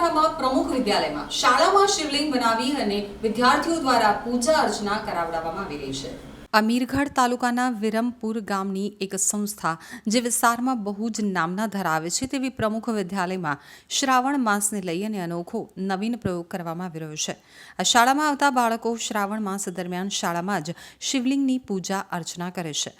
વિદ્યાલયમાં શાળામાં શિવલિંગ બનાવી અને વિદ્યાર્થીઓ દ્વારા પૂજા અર્ચના કરાવડાવવામાં આવી રહી છે. અમીરગઢ તાલુકાના વિરમપુર ગામની એક સંસ્થા જે વિસ્તારમાં બહુ જ નામના ધરાવે છે તેવી પ્રમુખ વિદ્યાલયમાં શ્રાવણ માસને લઈ અને અનોખો નવીન પ્રયોગ કરવામાં આવી રહ્યો છે. આ શાળામાં આવતા બાળકો શ્રાવણ માસ દરમિયાન શાળામાં જ શિવલિંગની પૂજા અર્ચના કરે છે.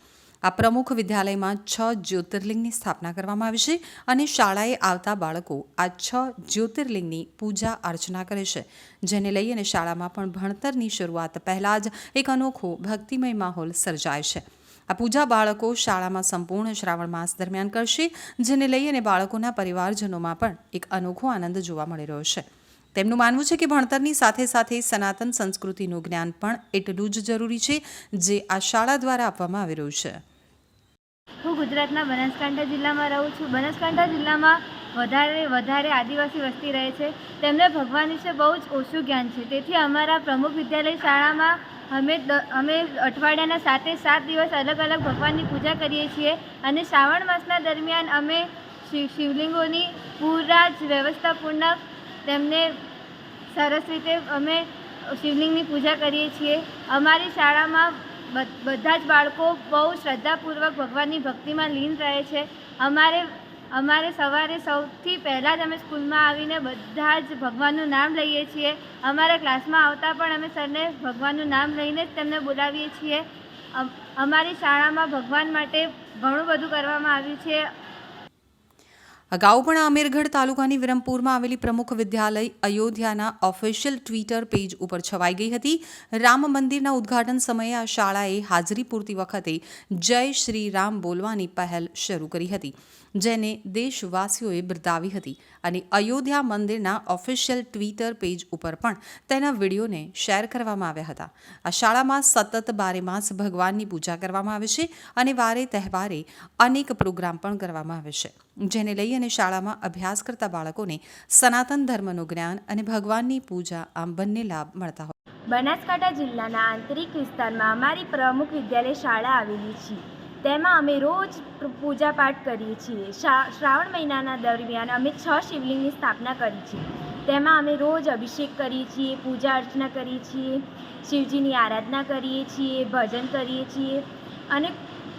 આ પ્રમુખ વિદ્યાલયમાં છ જ્યોતિર્લિંગની સ્થાપના કરવામાં આવી છે અને શાળાએ આવતા બાળકો આ છ જ્યોતિર્લિંગની પૂજા અર્ચના કરે છે. જેને લઈ અને શાળામાં પણ ભણતરની શરૂઆત પહેલાં જ એક અનોખો ભક્તિમય માહોલ સર્જાય છે. આ પૂજા બાળકો શાળામાં સંપૂર્ણ શ્રાવણ માસ દરમિયાન કરશે, જેને લઈ અને બાળકોના પરિવારજનોમાં પણ એક અનોખો આનંદ જોવા મળી રહ્યો છે. તેમનું માનવું છે કે ભણતરની સાથે સાથે સનાતન સંસ્કૃતિનું જ્ઞાન પણ એટલું જ જરૂરી છે, જે આ શાળા દ્વારા આપવામાં આવી રહ્યું છે. હું ગુજરાતના બનાસકાંઠા જિલ્લામાં રહું છું. બનાસકાંઠા જિલ્લામાં વધારે વધારે આદિવાસી વસ્તી રહે છે. તેમને ભગવાન વિશે બહુ જ ઓછું જ્ઞાન છે. તેથી અમારા પ્રમુખ વિદ્યાલય શાળામાં અમે અમે અઠવાડિયાના સાતે સાત દિવસ અલગ અલગ ભગવાનની પૂજા કરીએ છીએ અને શ્રાવણ માસના દરમિયાન અમે શિવ, શિવલિંગોની પૂરા જ વ્યવસ્થાપૂર્ણક તેમને સરસ રીતે અમે શિવલિંગની પૂજા કરીએ છીએ. અમારી શાળામાં બધા જ બાળકો બહુ શ્રદ્ધાપૂર્વક ભગવાનની ભક્તિમાં લીન રહે છે. અમારે અમારે સવારે સૌથી પહેલાં જ અમે સ્કૂલમાં આવીને બધા જ ભગવાનનું નામ લઈએ છીએ. અમારા ક્લાસમાં આવતા પણ અમે સરને ભગવાનનું નામ લઈને જ તેમને બોલાવીએ છીએ. અમ- અમારી શાળામાં ભગવાન માટે ઘણું બધું કરવામાં આવ્યું છે. અગાઉ પણ આમેરગઢ તાલુકાની વિરમપુરમાં આવેલી પ્રમુખ વિદ્યાલય અયોધ્યાના ઓફિશિયલ ટ્વિટર પેજ ઉપર છવાઈ ગઈ હતી. રામ મંદિરના ઉદ્ઘાટન સમયે આ શાળાએ હાજરી પૂરતી વખતે જય શ્રી રામ બોલવાની પહેલ શરૂ કરી હતી, જેને દેશવાસીઓએ બિરદાવી હતી અને અયોધ્યા મંદિરના ઓફિશિયલ ટ્વિટર પેજ ઉપર પણ તેના વિડીયોને શેર કરવામાં આવ્યા હતા. આ શાળામાં સતત બારે માસ ભગવાનની પૂજા કરવામાં આવે છે અને વારે તહેવારે અનેક પ્રોગ્રામ પણ કરવામાં આવે છે, જેને લઈ અને શાળામાં અભ્યાસ કરતા બાળકોને સનાતન ધર્મનું જ્ઞાન અને ભગવાનની પૂજા આમ બંને લાભ મળતા હોય. બનાસકાંઠા જિલ્લાના આંતરિક વિસ્તારમાં અમારી પ્રમુખ વિદ્યાલય શાળા આવેલી છે. તેમાં અમે રોજ પૂજાપાઠ પૂજા પાઠ કરીએ છીએ. શ્રાવણ મહિનાના દરમિયાન અમે છ શિવલિંગની સ્થાપના કરી છે. તેમાં અમે રોજ અભિષેક કરીએ છીએ, પૂજા અર્ચના કરીએ છીએ, શિવજીની આરાધના કરીએ છીએ, ભજન કરીએ છીએ અને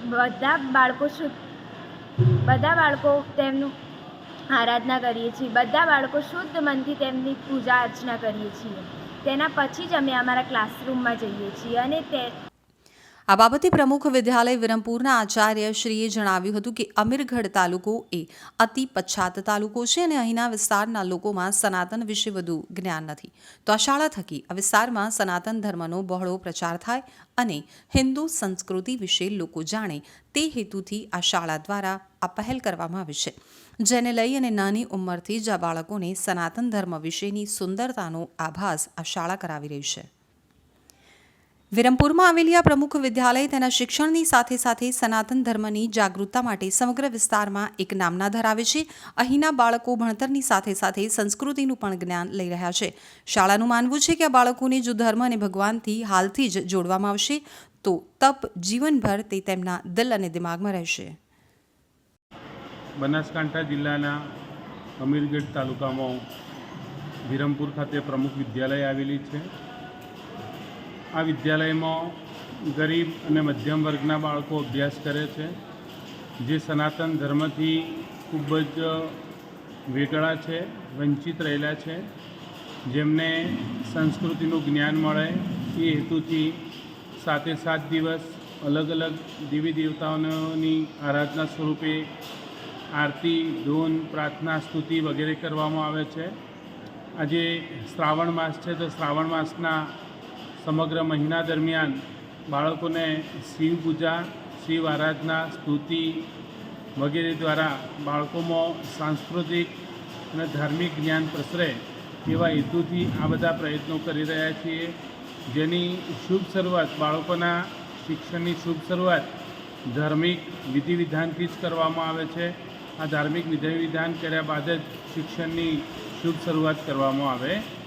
બધા બાળકો બધા બાળકો તેમનું આરાધના કરીએ છીએ. બધા બાળકો શુદ્ધ મનથી તેમની પૂજા અર્ચના કરીએ છીએ. તેના પછી જ અમે અમારા ક્લાસરૂમમાં જઈએ છીએ અને તે આ બાબતે પ્રમુખ વિદ્યાલય વિરમપુરના આચાર્ય શ્રીએ જણાવ્યું હતું કે અમીરગઢ તાલુકો એ અતિ પછાત તાલુકો છે અને અહીંના વિસ્તારના લોકોમાં સનાતન વિશે વધુ જ્ઞાન નથી. તો આ શાળા થકી આ વિસ્તારમાં સનાતન ધર્મનો બહોળો પ્રચાર થાય અને હિન્દુ સંસ્કૃતિ વિશે લોકો જાણે તે હેતુથી આ શાળા દ્વારા આ પહેલ કરવામાં આવી છે. જેને લઈ અને નાની ઉંમરથી જ આ બાળકોને સનાતન ધર્મ વિશેની સુંદરતાનો આભાસ આ શાળા કરાવી રહી છે. વિરમપુરમાં આવેલી આ પ્રમુખ વિદ્યાલય તેના શિક્ષણની સાથે સાથે સનાતન ધર્મની જાગૃતતા માટે સમગ્ર વિસ્તારમાં એક નામના ધરાવે છે. અહીંના બાળકો ભણતરની સાથે સાથે સંસ્કૃતિનું પણ જ્ઞાન લઈ રહ્યા છે. શાળાનું માનવું છે કે આ બાળકોને જો ધર્મ અને ભગવાનથી હાલથી જ જોડવામાં આવશે, તો તપ જીવનભર તે તેમના દિલ અને દિમાગમાં રહેશે. બનાસકાંઠા જિલ્લાના અમીરગઢ તાલુકામાં વિરમપુર ખાતે પ્રમુખ વિદ્યાલય આવેલી છે. આ વિદ્યાલયમાં ગરીબ અને મધ્યમ વર્ગના બાળકો અભ્યાસ કરે છે. જે સનાતન ધર્મથી ખૂબ જ વેગળા છે, વંચિત રહેલા છે. જેમને સંસ્કૃતિનું જ્ઞાન મળે એ હેતુથી સાતે સાત દિવસ અલગ અલગ દેવી દેવતાઓની આરાધના સ્વરૂપે આરતી, ધૂન, પ્રાર્થના, સ્તુતિ વગેરે કરવામાં આવે છે. આજે શ્રાવણ માસ છે તો શ્રાવણ માસના સમગ્ર મહિના દરમિયાન બાળકોને શિવ પૂજા, શિવ આરાધના, સ્તુતિ વગેરે દ્વારા બાળકોમાં સાંસ્કૃતિક અને ધાર્મિક જ્ઞાન પ્રસરે એવા હેતુથી આ બધા પ્રયત્નો કરી રહ્યા છીએ. જેની શુભ શરૂઆત, બાળકોના શિક્ષણની શુભ શરૂઆત ધાર્મિક વિધિ વિધાનથી જ કરવામાં આવે છે. આ ધાર્મિક વિધિ વિધાન કર્યા બાદ જ શિક્ષણની શુભ શરૂઆત કરવામાં આવે